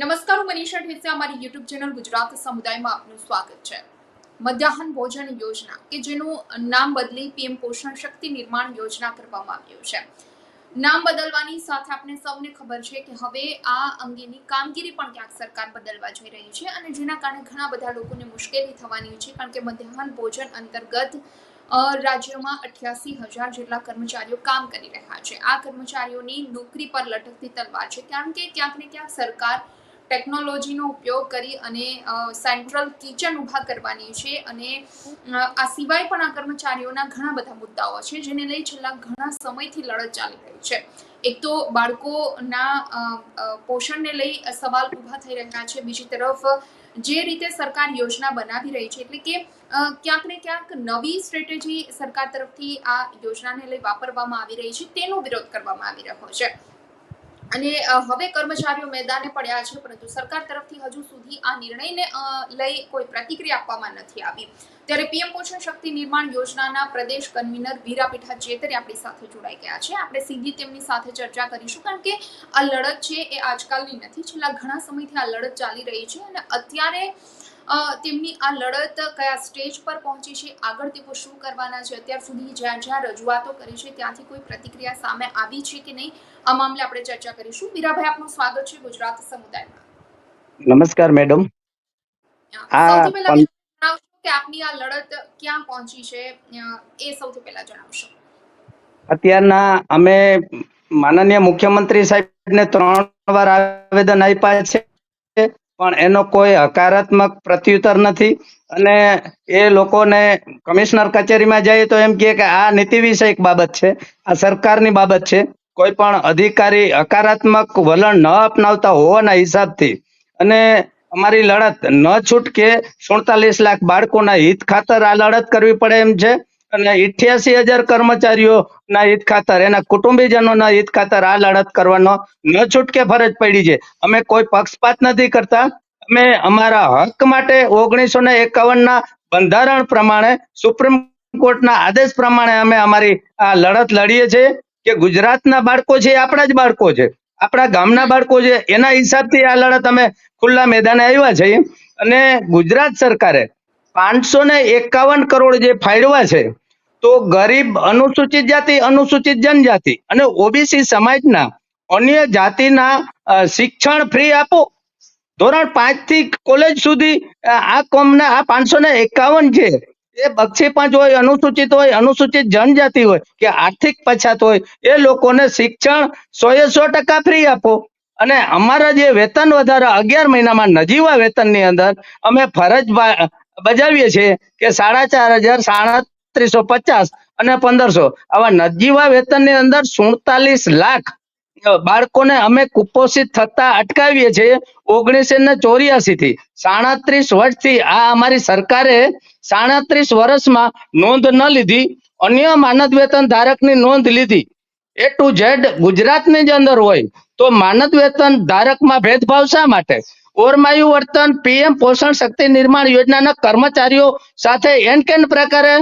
નમસ્કાર, હું મનીષા ઠેસિયા અમારી યુટ્યુબ ચેનલ ગુજરાત સમુદાયમાં આપનું સ્વાગત છે. મધ્યાહન ભોજન યોજના, કે જેનું નામ બદલી પીએમ પોષણ શક્તિ નિર્માણ યોજના કરવામાં આવ્યું છે. નામ બદલવાની સાથે આપણે સૌને ખબર છે કે હવે આ અંગેની કામગીરી પણ ક્યાંક સરકાર બદલવા જઈ રહી છે અને જેના કારણે ઘણા બધા લોકોને મુશ્કેલી થવાની છે, કારણ કે મધ્યાહન ભોજન અંતર્ગત રાજ્યમાં અઠ્યાસી હજાર જેટલા કર્મચારીઓ કામ કરી રહ્યા છે. આ કર્મચારીઓની નોકરી પર લટકતી તલવાર છે, કારણ કે ક્યાંક ને ક્યાંક સરકાર ટેકનોલોજીનો ઉપયોગ કરી અને સેન્ટ્રલ કિચન ઊભા કરવાની છે અને આ સિવાય પણ આ કર્મચારીઓના ઘણા બધા મુદ્દાઓ છે જેને લઈ છેલ્લા ઘણા સમયથી લડત ચાલી રહી છે. એક તો બાળકોના પોષણને લઈ સવાલ ઊભા થઈ રહ્યા છે. બીજી તરફ, જે રીતે સરકાર યોજના બનાવી રહી છે એટલે કે ક્યાંક ને ક્યાંક નવી સ્ટ્રેટેજી સરકાર તરફથી આ યોજનાને લઈ વાપરવામાં આવી રહી છે. તેનો વિરોધ કરવામાં આવી રહ્યો છે. અને હવે કર્મચારીઓ મેદાને પડ્યા છે, પરંતુ સરકાર તરફથી હજુ સુધી આ નિર્ણયને લઈ કોઈ પ્રતિક્રિયા આપવામાં નથી આવી. ત્યારે પીએમ પોષણ શક્તિ નિર્માણ યોજનાના પ્રદેશ કન્વીનર વીરાપીઠા ચેતરી આપણી સાથે જોડાઈ ગયા છે. આપણે સીધી તેમની સાથે ચર્ચા કરીશું, કારણ કે આ લડત છે એ આજકાલની નથી. છેલ્લા ઘણા સમયથી આ લડત ચાલી રહી છે અને અત્યારે તેમની આ લડત કયા સ્ટેજ પર પહોંચી છે? આગળ તેઓ શું કરવાના છે? અત્યાર સુધી જ્યાં જ્યાં રજૂઆતો કરી છે ત્યાંથી કોઈ પ્રતિક્રિયા સામે આવી છે કે નહીં? આ મામલે આપણે ચર્ચા કરીશું. મીરાભાઈ આપનું સ્વાગત છે ગુજરાત સમુદાયમાં. નમસ્કાર મેડમ. સૌથી પહેલા જણાવશો કે આપની આ લડત ક્યાં પહોંચી છે? એ સૌથી પહેલા જણાવશો. અત્યારના અમે માનનીય મુખ્યમંત્રી સાહેબને ત્રણ વાર આવેદન આપ્યા છે. પણ એનો કોઈ હકારાત્મક પ્રત્યુત્તર નથી. અને એ લોકોને કમિશનર કચેરીમાં જઈએ તો એમ કહે કે આ નીતિ વિષયક બાબત છે, આ સરકારની બાબત છે. કોઈ પણ અધિકારી હકારાત્મક વલણ ન અપનાવતા હોવાના હિસાબથી અને અમારી લડત ન છૂટકે સુડતાલીસ લાખ બાળકોના હિત ખાતર આ લડત કરવી પડે એમ છે. અને ઇઠ્યાસી હજાર કર્મચારીઓના હિત ખાતર, એના કુટુંબીજનોના હિત ખાતર આ લડત કરવાનો ન છૂટકે ફરજ પડી છે. અમે કોઈ પક્ષપાત નથી કરતા. અમે અમારા હક માટે ઓગણીસો ને એકાવન ના બંધારણ પ્રમાણે, સુપ્રીમ કોર્ટના આદેશ પ્રમાણે અમે અમારી આ લડત લડીએ છીએ કે ગુજરાતના બાળકો છે એ આપણા જ બાળકો છે. આપણા ગામના બાળકો છે, એના હિસાબથી આ લડત અમે ખુલ્લા મેદાને આવ્યા છીએ. અને ગુજરાત સરકારે પાંચસો ને એકાવન કરોડ જે ફાળવા છે, તો ગરીબ અનુસૂચિત જાતિ, અનુસૂચિત જનજાતિ અને ઓબીસી સમાજના અન્ય જાતિના શિક્ષણ ફ્રી આપો. ધોરણ પાંચથી કોલેજ સુધી આ કોમના, આ પાંચસો ને એકાવન છે, એ બક્ષી પાંચ હોય, અનુસૂચિત હોય, અનુસૂચિત જનજાતિ હોય, કે આર્થિક પછાત હોય, એ લોકોને શિક્ષણ સો એ સો ટકા ફ્રી આપો. અને અમારા જે વેતન વધારા અગિયાર મહિનામાં નજીવા વેતનની અંદર અમે ફરજ બજાવીએ છીએ કે સાડા ચાર હજાર, સાડત્રીસો પચાસ અને પંદરસો. આવા નજીવા વેતનની અંદર સુડતાલીસ લાખ બાળકોને અમે કુપોષિત થતા અટકાવીએ છીએ ઓગણીસો ને ચોર્યાસી થી. સાડત્રીસ વર્ષથી આ અમારી સરકારે સાડત્રીસ વર્ષમાં નોંધ ન લીધી, અન્ય માનદ વેતન ધારકની નોંધ લીધી. એ ટુ ઝેડ ગુજરાતની જ અંદર હોય તો માનદ વેતન ધારકમાં ભેદભાવ શા માટે? ઓરમાયુ વર્તન પીએમ પોષણ શક્તિ નિર્માણ યોજનાના કર્મચારીઓ સાથે એન કેન પ્રકારે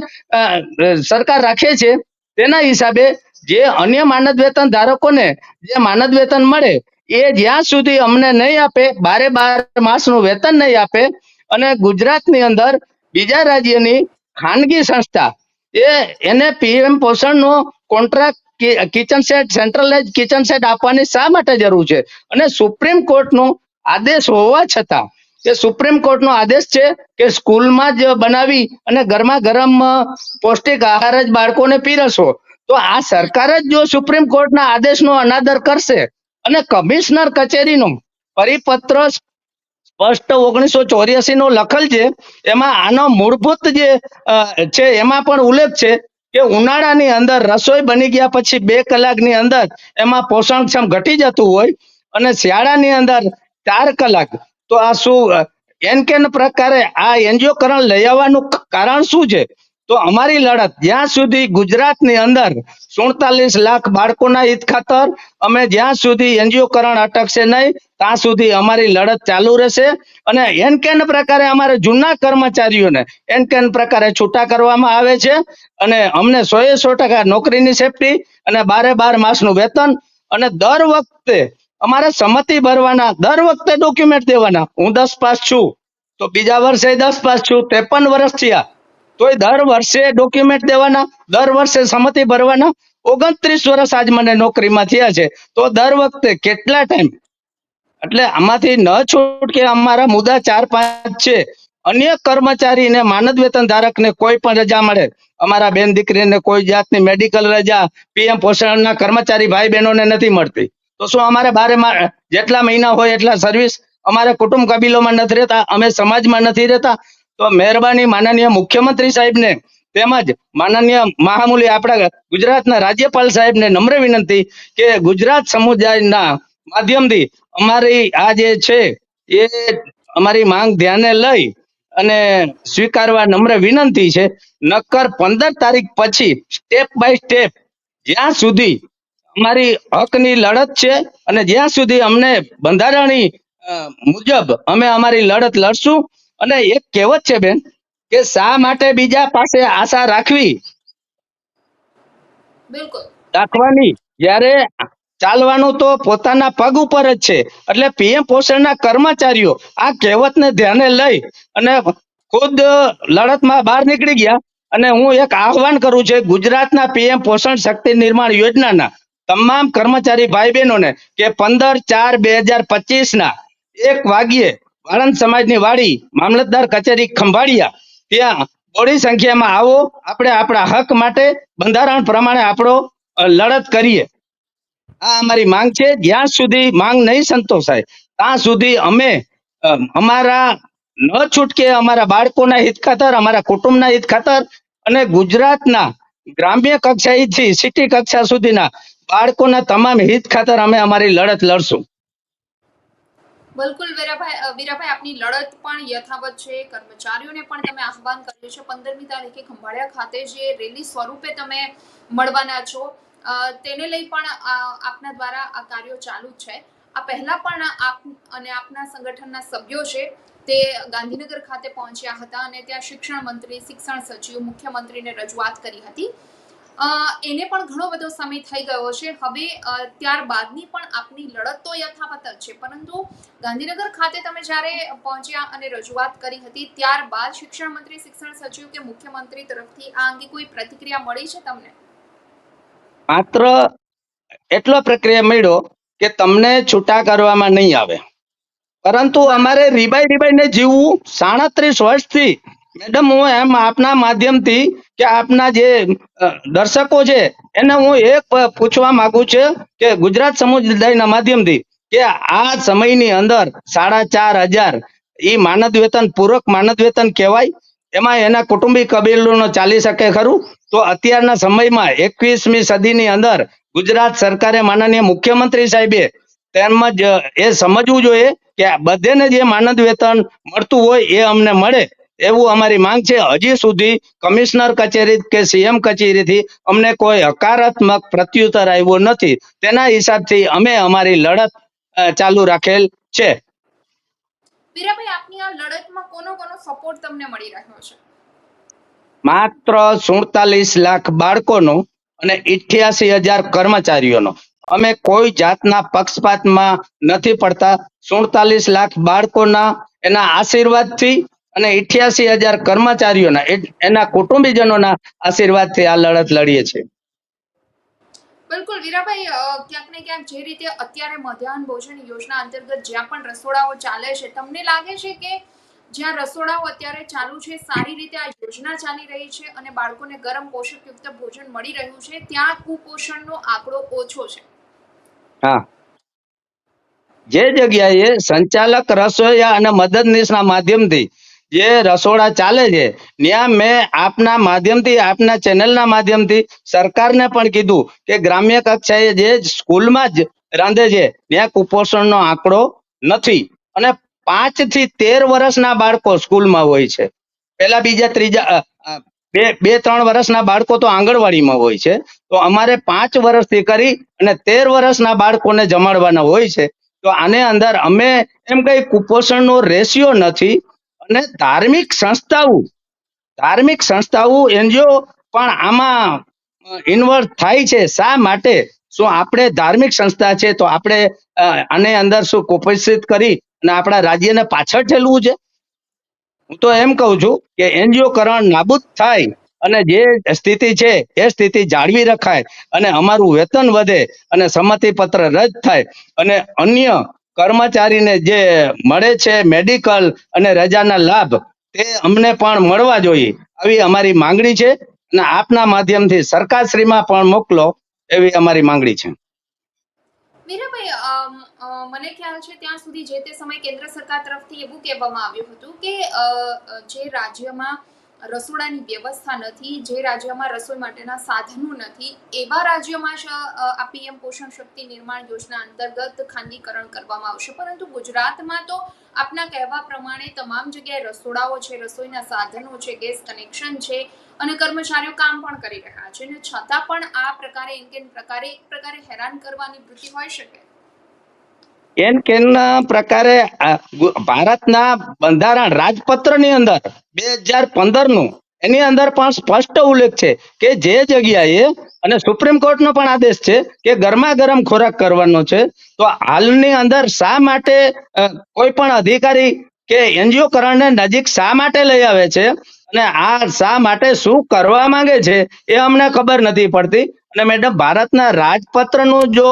સરકાર રાખે છે. તેના હિસાબે જે અન્ય માનદ વેતન ધારકોને જે માનદ વેતન મળે, એ જ્યાં સુધી અમને નહીં આપે, બારે બાર માસનું વેતન નહીં આપે અને ગુજરાતની અંદર બીજા રાજ્યની ખાનગી સંસ્થા, એ એને PM પોષણનો contract kitchen set centralise kitchen set આપવાની શા માટે જરૂર છે? અને સુપ્રીમ કોર્ટનો આદેશ હોવા છતાં કે સુપ્રીમ કોર્ટનો આદેશ છે કે સ્કૂલમાં જ બનાવી અને ગરમા ગરમ પૌષ્ટિક આહાર જ બાળકોને પીરસો. તો આ સરકાર જ જો સુપ્રીમ કોર્ટના આદેશનો અનાદર કરશે અને કમિશનર કચેરીનો પરિપત્ર સ્પષ્ટ ઓગણીસો ચોર્યાસી નો લખેલ છે, એમાં આનો મૂળભૂત જે છે, એમાં પણ ઉલ્લેખ છે કે ઉનાળાની અંદર રસોઈ બની ગયા પછી બે કલાકની અંદર એમાં પોષણક્ષમ ઘટી જતું હોય અને શિયાળાની અંદર ચાર કલાક. તો આ શું એન કેન પ્રકારે આ એનજીઓકરણ લઈ આવવાનું કારણ શું છે? તો અમારી લડત, જ્યાં સુધી ગુજરાતની અંદર સુડતાલીસ લાખ બાળકોના હિત ખાતર, અમે જ્યાં સુધી એનજીઓકરણ અટકશે નહીં, ત્યાં સુધી અમારી લડત ચાલુ રહેશે. અને એન કેન પ્રકારે અમારે જૂના કર્મચારીઓને એન કેન પ્રકારે છૂટા કરવામાં આવે છે. અને અમને સો એ સો ટકા નોકરીની સેફટી અને બારે બાર માસનું વેતન. અને દર વખતે અમારે સંમતિ ભરવાના, દર વખતે ડોક્યુમેન્ટ દેવાના. હું દસ પાસ છું, તો બીજા વર્ષે દસ પાસ છું, ત્રેપન વર્ષ થયા. તોય દર વર્ષે ડોક્યુમેન્ટ દેવાના, દર વર્ષે સંમતિ ભરવાના. ઓગણત્રીસ વર્ષ આજ મને નોકરીમાં થયા છે. તો દર વખતે કેટલા ટાઈમ એટલે આમાંથી ન છૂટકે અમારા મુદ્દા ચાર પાંચ છે. અન્ય કર્મચારીને માનદ વેતન ધારકને કોઈ પણ રજા મળે. અમારા બેન દીકરીને કોઈ જાતની મેડિકલ રજા પીએમ પોષણના કર્મચારી ભાઈ બહેનોને નથી મળતી. તો શું અમારે બારે જેટલા મહિના હોય એટલા સર્વિસ અમારે કુટુંબ કબીલોમાં નથી રહેતા, અમે સમાજમાં નથી રહેતા. તો મહેરબાની માનનીય મુખ્યમંત્રી સાહેબને તેમજ માનનીય મહામૂલી આપણા ગુજરાતના રાજ્યપાલ સાહેબને નમ્ર વિનંતી કે ગુજરાત સમુદાયના માધ્યમથી અમારી આ જે છે એ અમારી માંગ ધ્યાને લઈ અને સ્વીકારવા નમ્ર વિનંતી છે. નક્કર પંદર તારીખ પછી સ્ટેપ બાય સ્ટેપ જ્યાં સુધી અમારી હકની લડત છે અને જ્યાં સુધી અમને બંધારણી મુજબ અમે અમારી લડત લડશું. અને એક કહેવત છે બેન કે શા માટે બીજા પાસે આશા રાખવી? બિલકુલ. રાખવાની. જ્યારે ચાલવાનું તો પોતાના પગ ઉપર જ છે. એટલે પીએમ પોષણના કર્મચારીઓ આ કહેવતને ધ્યાને લઈ અને ખુદ લડતમાં બહાર નીકળી ગયા. અને હું એક આહવાન કરું છું ગુજરાતના પીએમ પોષણ શક્તિ નિર્માણ યોજનાના તમામ કર્મચારી ભાઈ બહેનોને કે પંદર ચાર બે હજાર પચીસ ના એક વાગ્યે વાળંદ સમાજની વાડી, મામલતદાર કચેરી ખંભાળિયા, ત્યાં બોડી સંખ્યામાં આવો. આપણે આપણા હક માટે બંધારણ પ્રમાણે આપણો લડત કરીએ. આ અમારી માંગ છે. જ્યાં સુધી માંગ નહીં સંતોષાય, ત્યાં સુધી અમે અમારા ન છૂટકે અમારા બાળકોના હિત ખાતર, અમારા કુટુંબના હિત ખાતર અને ગુજરાતના ગ્રામ્ય કક્ષાએથી સિટી કક્ષા સુધીના બાળકોના તમામ હિત ખાતર અમે અમારી લડત લડશું. બિલકુલ વીરાભાઈ વીરાભાઈ, આપની લડત પણ યથાવત છે. કર્મચારીઓને પણ તમે આહવાન કર્યું છે. પંદરમી તારીખે ખંભાળિયા ખાતે જે રેલી સ્વરૂપે તમે મળવાના છો તેને લઈ પણ આપના દ્વારા આ કાર્યો ચાલુ છે. આ પહેલા પણ આપ અને આપના સંગઠનના સભ્યો છે તે ગાંધીનગર ખાતે પહોંચ્યા હતા અને ત્યાં શિક્ષણ મંત્રી, શિક્ષણ સચિવ, મુખ્યમંત્રીને રજૂઆત કરી હતી. એને પણ ઘણો બધો સમય થઈ ગયો છે. હવે ત્યારબાદની પણ આપની લડત તો યથાવત જ છે. પરંતુ ગાંધીનગર ખાતે તમે જ્યારે પહોંચ્યા અને રજૂઆત કરી હતી, ત્યારબાદ શિક્ષણ મંત્રી, શિક્ષણ સચિવ કે મુખ્યમંત્રી તરફથી આ અંગે કોઈ પ્રતિક્રિયા મળી છે તમને? માત્ર એટલો પ્રક્રિયા મળ્યો કે તમને છૂટા કરવામાં નહીં આવે. પરંતુ અમારે રીબાઈ રીબાઈને જીવવું સાડત્રીસ વર્ષથી મેડમ, હું એમ આપના માધ્યમથી કે આપના જે દર્શકો છે, એને હું એક પૂછવા માંગુ છું કે ગુજરાત સમુદાયના માધ્યમથી કે આ સમયની અંદર સાડા ચાર હજાર એ માનદ વેતન, પૂરક માનદ વેતન કહેવાય? એમાં એના કુટુંબી કબીલોનો ચાલી શકે ખરું? તો અત્યારના સમયમાં એકવીસમી સદીની અંદર ગુજરાત સરકારે માનનીય મુખ્યમંત્રી સાહેબે તેમજ એ સમજવું જોઈએ કે બધેને જે માનદ વેતન મળતું હોય એ અમને મળે. એવું અમારી માંગ છે. હજી સુધી કમિશનર કચેરી કે સીએમ કચેરીથી અમને કોઈ હકારાત્મક પ્રત્યુત્તર આવ્યો નથી. તેના હિસાબથી અમે અમારી લડત ચાલુ રાખેલ છે. વીરાભાઈ આપની આ લડતમાં કોનો કોનો સપોર્ટ તમને મળી રહ્યો છે? માત્ર સુડતાલીસ લાખ બાળકોનો અને ઇઠ્યાસી હજાર કર્મચારીઓનો. અમે કોઈ જાતના પક્ષપાતમાં નથી પડતા. સુડતાલીસ લાખ બાળકોના એના આશીર્વાદથી અને ઇઠ્યાસી હજાર કર્મચારીઓના એના કુટુંબીજનોના આશીર્વાદથી આ લડત લડીએ છીએ. બિલકુલ. વીરાભાઈ ક્યાંક ને ક્યાંક જે રીતે અત્યારે મધ્યાહન ભોજન યોજના અંતર્ગત જ્યાં પણ રસોડાઓ ચાલે છે તમને લાગે છે કે જ્યાં રસોડાઓ અત્યારે ચાલુ છે સારી રીતે આ યોજના ચાલી રહી છે અને બાળકોને ગરમ પોષકયુક્ત ભોજન મળી રહ્યું છે ત્યાં કુપોષણનો આંકડો ઓછો છે? હા. જે જગ્યાએ સંચાલક રસોઈયા અને મદદનીશના માધ્યમથી જે રસોડા ચાલે છે, ત્યાં મેં આપના માધ્યમથી, આપના ચેનલના માધ્યમથી સરકારને પણ કીધું કે ગ્રામ્ય કક્ષાએ જે સ્કૂલમાં જ રાંધે છે, ત્યાં કુપોષણનો આંકડો નથી. અને પાંચથી તેર વર્ષના બાળકો સ્કૂલમાં હોય છે. પેલા બીજા ત્રીજા બે બે, ત્રણ વર્ષના બાળકો તો આંગણવાડીમાં હોય છે. તો અમારે પાંચ વર્ષથી કરી અને તેર વર્ષના બાળકોને જમાડવાના હોય છે. તો આને અંદર અમે એમ કઈ કુપોષણનો રેશિયો નથી. અને ધાર્મિક સંસ્થાઓ ધાર્મિક સંસ્થાઓ એનજીઓ પણ આમાં ઇન્વોલ્વ થાય છે. શા માટે? શું આપણે ધાર્મિક સંસ્થા છે તો આપણે આને અંદર શું કુપોષિત કરી અને આપણા રાજ્યને પાછળ ઠેલવું છે? હું તો એમ કહું છું કે એનજીઓ કરણ નાબૂદ થાય અને જે સ્થિતિ છે એ સ્થિતિ જાળવી રખાય અને અમારું વેતન વધે અને સંમતિ પત્ર રદ થાય અને અન્ય કર્મચારીને જે મળે છે મેડિકલ અને રજાના લાભ, તે અમને પણ મળવા જોઈએ. આવી અમારી માંગણી છે અને આપના માધ્યમથી સરકારશ્રીમાં પણ મોકલો એવી અમારી માંગણી છે. મીરાભાઈ મને ખ્યાલ છે ત્યાં સુધી જે તે સમય કેન્દ્ર સરકાર તરફથી એવું કહેવામાં આવ્યું હતું કે જે રાજ્યમાં રસોડાની વ્યવસ્થા નથી, જે રાજ્યમાં રસોઈ માટેના સાધનો નથી, એવા રાજ્યમાં જ આ પીએમ પોષણ શક્તિ નિર્માણ યોજના અંતર્ગત ખાનગીકરણ કરવામાં આવશે. પરંતુ ગુજરાતમાં તો આપના કહેવા પ્રમાણે તમામ જગ્યાએ રસોડાઓ છે, રસોઈના સાધનો છે, ગેસ કનેક્શન છે અને કર્મચારીઓ કામ પણ કરી રહ્યા છે. અને છતાં પણ આ પ્રકારે કે પ્રકારે, એક પ્રકારે હેરાન કરવાની વૃત્તિ હોઈ શકે. એન કેન પ્રકારે ભારતના બંધારણ રાજપત્રની અંદર, બે હજાર પંદરનું એની અંદર પણ સ્પષ્ટ ઉલ્લેખ છે કે જે જગ્યાએ, અને સુપ્રીમ કોર્ટનો પણ આદેશ છે કે ગરમા ગરમ ખોરાક કરવાનો છે, તો હાલની અંદર શા માટે કોઈ પણ અધિકારી કે એનજીઓ કરણને નજીક શા માટે લઈ આવે છે? અને આ શા માટે શું કરવા માંગે છે એ અમને ખબર નથી પડતી. અને મેડમ ભારતના રાજપત્રનું જો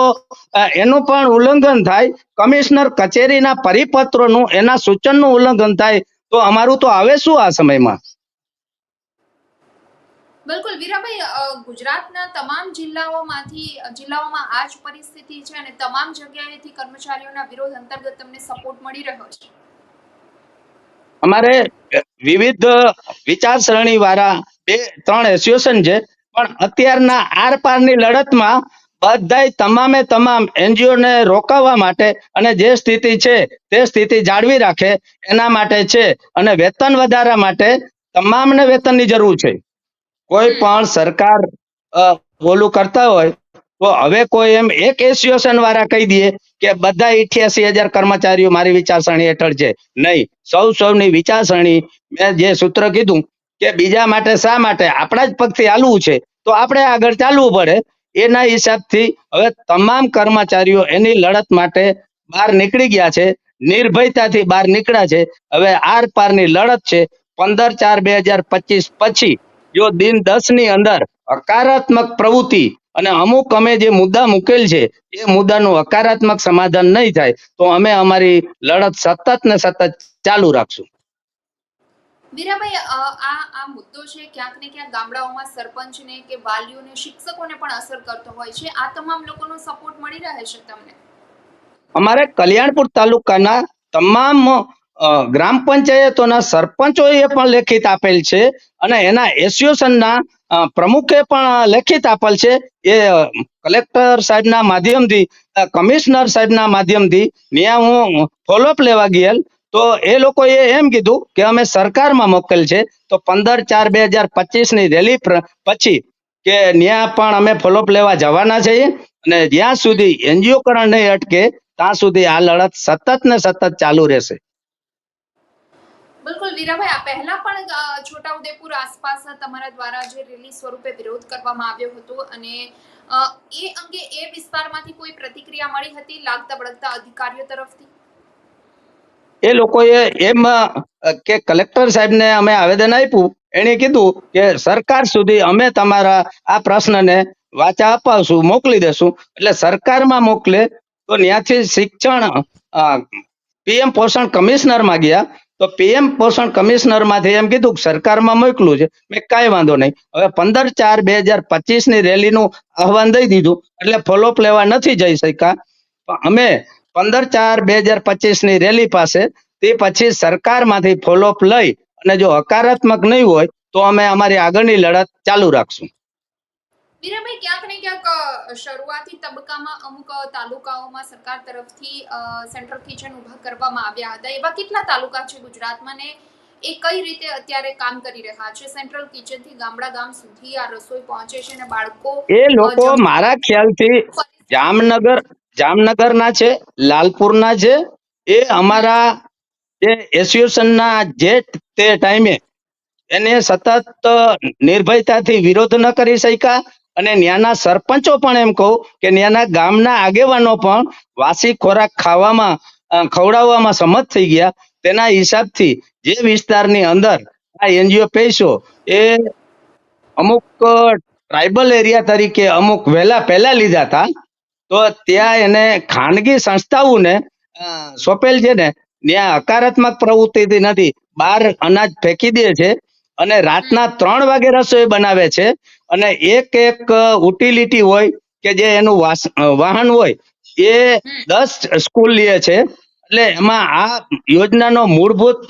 એનું પણ ઉલ્લંઘન થાય, કમિશનર કચેરીના પરિપત્રોનું, એના સૂચનનું ઉલ્લંઘન થાય, તો અમારું તો આવે શું આ સમયમાં? બિલકુલ, વીરાભાઈ ગુજરાતના તમામ જિલ્લાઓમાંથી જિલ્લાઓમાં આ જ પરિસ્થિતિ છે અને તમામ જગ્યાએથી કર્મચારીઓના વિરોધ અંતર્ગત તમને સપોર્ટ મળી રહ્યો છે. અમારે વિવિધ વિચારસરણી વાળા બે, ત્રણ એસોસિએશન છે. પણ અત્યારના આર પારની લડતમાં બધાય તમામે તમામ એનજીઓ ને રોકાવવા માટે અને જે સ્થિતિ છે તે સ્થિતિ જાળવી રાખે એના માટે છે અને વેતન વધારા માટે તમામને વેતનની જરૂર છે. કોઈ પણ સરકાર ઓલું કરતા હોય તો હવે કોઈ એમ એક એસોસિએશન વાળા કહી દે કે બધા ઇઠ્યાસી હજાર કર્મચારીઓ મારી વિચારસરણી હેઠળ છે. નહીં, સૌ સૌની વિચારસરણી મેં જે સૂત્ર કીધું કે બીજા માટે શા માટે? આપણા જ પગથી હાલવું છે. તો આપણે આગળ ચાલવું પડે. એના હિસાબથી હવે તમામ કર્મચારીઓ એની લડત માટે બહાર નીકળી ગયા છે. નિર્ભયતાથી બહાર નીકળ્યા છે. હવે આર પારની લડત છે. પંદર ચાર બે હજાર પચીસ પછી જો દિન દસની અંદર હકારાત્મક પ્રવૃત્તિ અને અમુક અમે જે મુદ્દા મુકેલ છે એ મુદ્દાનું હકારાત્મક સમાધાન નહીં થાય તો અમે અમારી લડત સતત ને સતત ચાલુ રાખશું. મીરાભાઈ આ આ મુદ્દો છે ક્યાંક ને ક્યાંક ગામડાઓમાં સરપંચને કે વાલીઓને શિક્ષકોને પણ અસર કરતો હોય છે. આ તમામ લોકોનો સપોર્ટ મળી રહે છે તમને? અમારે કલ્યાણપુર તાલુકાના તમામ ગ્રામ પંચાયતોના સરપંચોએ પણ લેખિત આપેલ છે અને એના એસોસિએશનના પ્રમુખે પણ લેખિત આપેલ છે. એ કલેક્ટર સાહેબના માધ્યમથી કમિશનર સાહેબના માધ્યમથી ત્યાં હું ફોલોઅપ લેવા ગયેલ. તો એ લોકોએ એમ કીધું કે અમે સરકારમાં મોકલ છે. તો પંદર ચાર બે હજાર પચીસની રેલી પછી કે ત્યાં પણ અમે ફોલોઅપ લેવા જવાના છીએ અને જ્યાં સુધી એનજીઓ કરણ નહીં અટકે, ત્યાં સુધી આ લડત સતત ને સતત ચાલુ રહેશે. બિલકુલ વીરાભાઈ, આ પહેલા પણ છોટાઉદેપુર આસપાસ તમારા દ્વારા જે રેલી સ્વરૂપે વિરોધ કરવામાં આવ્યો હતો અને એ અંગે એ વિસ્તારમાંથી કોઈ પ્રતિક્રિયા મળી હતી લાગતા બળગતા અધિકારીઓ તરફથી? એ લોકોએ એમ કે કલેક્ટર સાહેબને અમે આવેદન આપ્યું. એણે કીધું કે સરકાર સુધી અમે તમારા આ પ્રશ્નને વાચા અપાવશું, મોકલી દેશું. એટલે સરકારમાં મોકલે તો ત્યાંથી શિક્ષણ પીએમ પોષણ કમિશનરમાં ગયા. તો પીએમ પોષણ કમિશનરમાંથી એમ કીધું કે સરકારમાં મોકલું છે. મેં કાંઈ વાંધો નહીં. હવે પંદર ચાર બે હજાર પચીસની રેલીનું આહવાન દઈ દીધું. એટલે ફોલોઅપ લેવા નથી જઈ શક્યા. અમે પંદર ચાર બે હજાર પચીસની રેલી પાસે તે પછી સરકારમાંથી ફોલોઅપ લઈ અને જો હકારાત્મક નહીં હોય તો અમે અમારી આગળની લડત ચાલુ રાખશું. વીરાભાઈ ક્યાંક ને ક્યાંક શરૂઆતી તબક્કામાં અમુક તાલુકાઓમાં સરકાર તરફથી સેન્ટ્રલ કિચન ઊભા કરવામાં આવ્યા હતા. એવા કેટલા તાલુકા છે ગુજરાતમાં ને એ કઈ રીતે અત્યારે કામ કરી રહ્યા છે? સેન્ટ્રલ કિચનથી ગામડા ગામ સુધી આ રસોઈ પહોંચે છે અને બાળકો એ લોકો મારા ખ્યાલથી જામનગર જામનગરના છે લાલપુરના છે. એ અમારા જે એસોસિએશનના જે તે ટાઈમે એને સતત નિર્ભયતાથી વિરોધ ન કરી શક્યા. અને ત્યાંના સરપંચો પણ એમ કહું કે ત્યાંના ગામના આગેવાનો પણ વાસી ખોરાક ખાવામાં ખવડાવવામાં સમર્થ થઈ ગયા. તેના હિસાબથી જે વિસ્તારની અંદર આ એનજીઓ પૈસો એ અમુક ટ્રાઇબલ એરિયા તરીકે અમુક વહેલા પહેલા લીધા હતા, તો ત્યાં એને ખાનગી સંસ્થાઓને સોંપેલ છે ને, ત્યાં હકારાત્મક પ્રવૃત્તિ નથી. બહાર અનાજ ફેંકી દે છે અને રાતના ત્રણ વાગે રસોઈ બનાવે છે. અને એક એક યુટિલિટી હોય કે જે એનું વાહન હોય એ દસ સ્કૂલ લે છે. એટલે એમાં આ યોજનાનો મૂળભૂત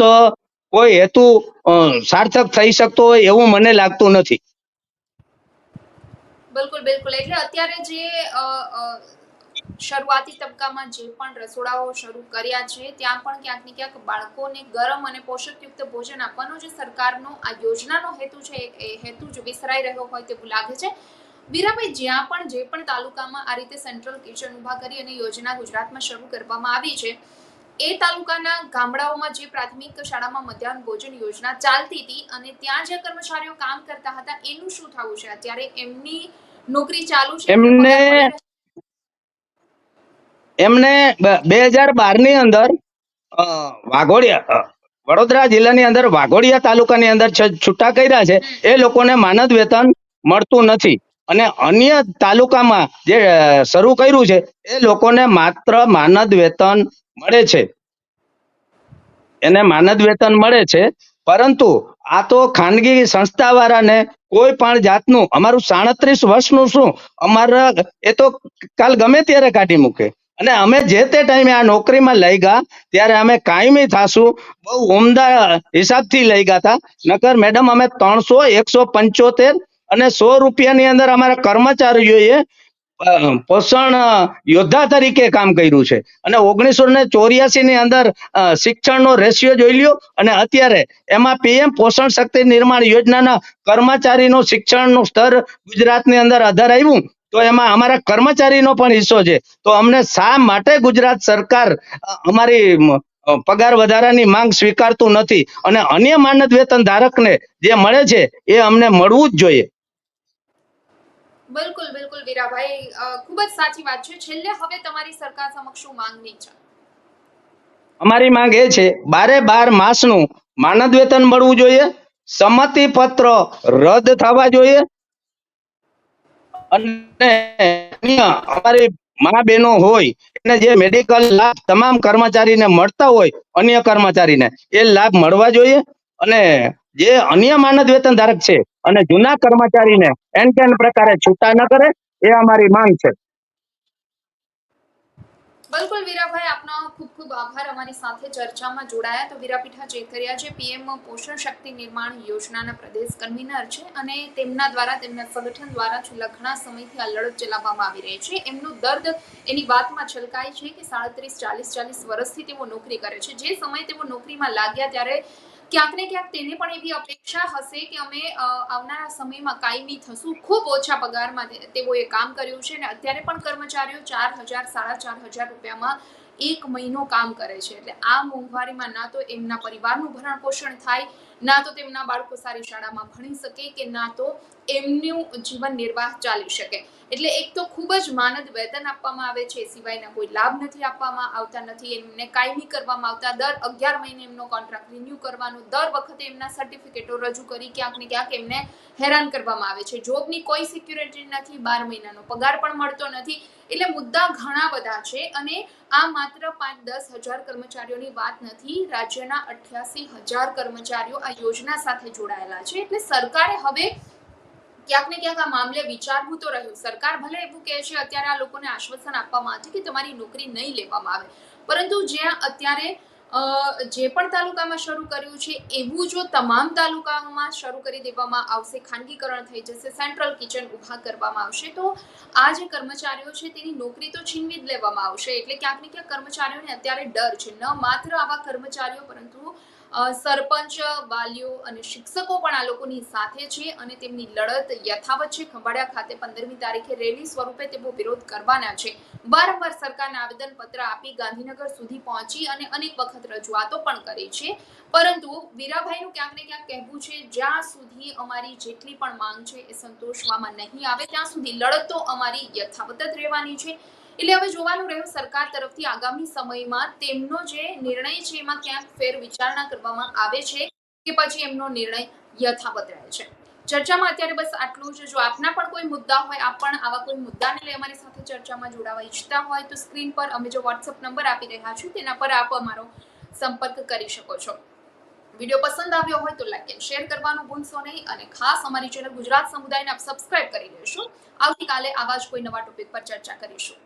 કોઈ હેતુ સાર્થક થઈ શકતો હોય એવું મને લાગતું નથી. બિલકુલ બિલકુલ. એટલે અત્યારે જે શરૂઆતી તબક્કામાં જે પણ રસોડાઓ શરૂ કર્યા છે ત્યાં પણ ક્યાંક ને ક્યાંક બાળકોને ગરમ અને પોષકયુક્ત ભોજન આપવાનો જે સરકારનો આ યોજનાનો હેતુ છે એ હેતુ જ વિસરાઈ રહ્યો હોય તેવું લાગે છે. વીરાભાઈ જ્યાં પણ જે પણ તાલુકામાં આ રીતે સેન્ટ્રલ કિચન ઊભા કરી અને યોજના ગુજરાતમાં શરૂ કરવામાં આવી છે એ તાલુકાના ગામડાઓમાં જે પ્રાથમિક શાળામાં મધ્યાહન ભોજન યોજના ચાલતી હતી અને ત્યાં જે કર્મચારીઓ કામ કરતા હતા એનું શું થવું છે? અત્યારે એમની નોકરી ચાલુ છે એમનો એમને બે હજાર બારની અંદર વાઘોડિયા વડોદરા જિલ્લાની અંદર વાઘોડિયા તાલુકાની અંદર છૂટા કર્યા છે. એ લોકોને માનદ વેતન મળતું નથી. અને અન્ય તાલુકામાં જે શરૂ કર્યું છે, એ લોકોને માત્ર માનદ વેતન મળે છે. એને માનદ વેતન મળે છે. પરંતુ આ તો ખાનગી સંસ્થા વાળાને કોઈ પણ જાતનું, અમારું સાડત્રીસ વર્ષનું શું? અમારા, એ તો કાલ ગમે ત્યારે કાઢી મૂકે. અને અમે જે તે ટાઈમે આ નોકરીમાં લઈ ગયા ત્યારે અમે કાયમી થાશું, બહુ ઉમદા હિસાબથી લઈ ગયા હતા. નકર મેડમ અમે ત્રણસો એકસો પંચોતેર અને સો રૂપિયાની અંદર અમારા કર્મચારીઓએ પોષણ યોદ્ધા તરીકે કામ કર્યું છે. અને ઓગણીસો ને ચોર્યાસી ની અંદર શિક્ષણનો રેશિયો જોઈ લ્યો. અને અત્યારે એમાં પીએમ પોષણ શક્તિ નિર્માણ યોજનાના કર્મચારીનો શિક્ષણનું સ્તર ગુજરાતની અંદર આધાર આવ્યું. તો એમાં અમારા કર્મચારીનો પણ હિસ્સો છે. તો અમને શા માટે ગુજરાત સરકાર અમારી પગાર વધારાની માંગ સ્વીકારતું નથી? અને અન્ય માનદ વેતન ધારકને જે મળે છે એ અમને મળવું જ જોઈએ. બિલકુલ બિલકુલ વીરાભાઈ. ખૂબ જ સાચી વાત છે. છેલ્લે હવે તમારી સરકાર સમક્ષ શું માંગણી છે? અમારી માંગ એ છે બારે બાર માસનું માનદ વેતન મળવું જોઈએ સંમતિ પત્ર રદ થવા જોઈએ અને અમારી મા બહેનો હોય, એને જે મેડિકલ લાભ તમામ કર્મચારીને મળતા હોય, અન્ય કર્મચારીને, એ લાભ મળવા જોઈએ અને જે અન્ય માનદ વેતન ધારક છે અને જૂના કર્મચારીને એન કેન પ્રકારે છૂટા ન કરે, એ અમારી માંગ છે. બિલકુલ વીરાભાઈ, આપનો ખૂબ ખૂબ આભાર. અમારી સાથે ચર્ચામાં જોડાયા તો વીરાપીઠા ચેકરિયા જે પીએમ પોષણ શક્તિ નિર્માણ યોજનાના પ્રદેશ કન્વીનર છે અને તેમના દ્વારા, તેમના સંગઠન દ્વારા છેલ્લા ઘણા સમયથી આ લડત ચલાવવામાં આવી રહી છે. એમનું દર્દ એની વાતમાં છલકાય છે કે સાડત્રીસ ચાલીસ ચાલીસ વર્ષથી તેઓ નોકરી કરે છે. જે સમય તેઓ નોકરીમાં લાગ્યા ત્યારે ક્યાંક ને ક્યાંક તેને પણ એવી અપેક્ષા હશે કે અમે આવનારા સમયમાં કાયમી થશું, ખૂબ ઓછા પગારમાં તેઓએ કામ કર્યું છે અને અત્યારે પણ કર્મચારીઓ ચાર હજાર, સાડા ચાર હજાર રૂપિયામાં એક મહિનો કામ કરે છે. એટલે આ મોંઘવારીમાં ના તો એમના પરિવારનું ભરણ પોષણ થાય ના તો તેમના બાળકો સારી શાળામાં ભણી શકે કે ના તો એમનું જીવન નિર્વાહ ચાલી શકે. એટલે એક તો ખૂબ જ માનદ વેતન આપવામાં આવે છે, સિવાયના કોઈ લાભ નથી આપવામાં આવતા નથી, એમને કાયમી કરવામાં આવતા, દર અગિયાર મહિને એમનો કોન્ટ્રાક્ટ રિન્યુ કરવાનો, દર વખતે એમના સર્ટિફિકેટો રજૂ કરી ક્યાંક ને ક્યાંક એમને હેરાન કરવામાં આવે છે. જોબની કોઈ સિક્યુરિટી નથી, બાર મહિનાનો પગાર પણ મળતો નથી. એટલે મુદ્દા ઘણા બધા છે અને આ માત્ર પાંચ દસ હજાર કર્મચારીઓની વાત નથી, રાજ્યના અઠ્યાસી હજાર કર્મચારીઓ આ યોજના સાથે જોડાયેલા છે. એટલે સરકારે હવે ક્યાંક ને ક્યાંક આ મામલે વિચારવું તો રહ્યું. સરકાર ભલે એવું કહે છે, અત્યારે આ લોકોને આશ્વાસન આપવામાં આવે છે કે તમારી નોકરી નહીં લેવામાં આવે. પરંતુ જ્યાં અત્યારે જે પણ તાલુકામાં શરૂ કર્યું છે, એવું જો તમામ તાલુકાઓમાં શરૂ કરી દેવામાં આવશે, ખાનગીકરણ થઈ જશે, સેન્ટ્રલ કિચન ઊભા કરવામાં આવશે, તો આ જે કર્મચારીઓ છે તેની નોકરી તો છીનવી જ લેવામાં આવશે. એટલે ક્યાંક ને ક્યાંક કર્મચારીઓને અત્યારે ડર છે. ન માત્ર આવા કર્મચારીઓ, પરંતુ સરપંચ, વાલીઓ અને શિક્ષકો પણ આ લોકોની સાથે છે અને તેમની લડત યથાવત છે. ખંભાળિયા ખાતે પંદરમી તારીખે રેલી સ્વરૂપે તેઓ વિરોધ કરવાના છે. વારંવાર સરકારને આવેદન પત્ર આપી ગાંધીનગર સુધી પહોંચી અને અનેક વખત રજૂઆતો પણ કરી છે. પરંતુ વીરાભાઈનું ક્યાંક ને ક્યાંક કહેવું છે, જ્યાં સુધી અમારી જેટલી પણ માંગ છે એ સંતોષવામાં નહીં આવે, ત્યાં સુધી લડત અમારી યથાવત જ રહેવાની છે. એટલે હવે જોવાનું રહ્યું સરકાર તરફથી આગામી સમયમાં તેમનો જે નિર્ણય છે એમાં ક્યાંક ફેર વિચારણા કરવામાં આવે છે કે પછી એમનો નિર્ણય યથાવત રહે છે. ચર્ચામાં અત્યારે બસ આટલું જ. જો આપના પણ કોઈ મુદ્દા હોય, આપ પણ આવા કોઈ મુદ્દાને લઈ અમારી સાથે ચર્ચામાં જોડાવા ઈચ્છતા હોય તો સ્ક્રીન પર અમે જો વોટ્સઅપ નંબર આપી રહ્યા છું તેના પર આપ અમારો સંપર્ક કરી શકો છો. વીડિયો પસંદ આવ્યો હોય તો લાઈક એન્ડ શેર કરવાનું ભૂલશો નહીં અને ખાસ અમારી ચેનલ ગુજરાત સમુદાયને આપ સબસ્ક્રાઇબ કરી લેશો આવતીકાલે આવા જ કોઈ નવા ટોપિક પર ચર્ચા કરીશું.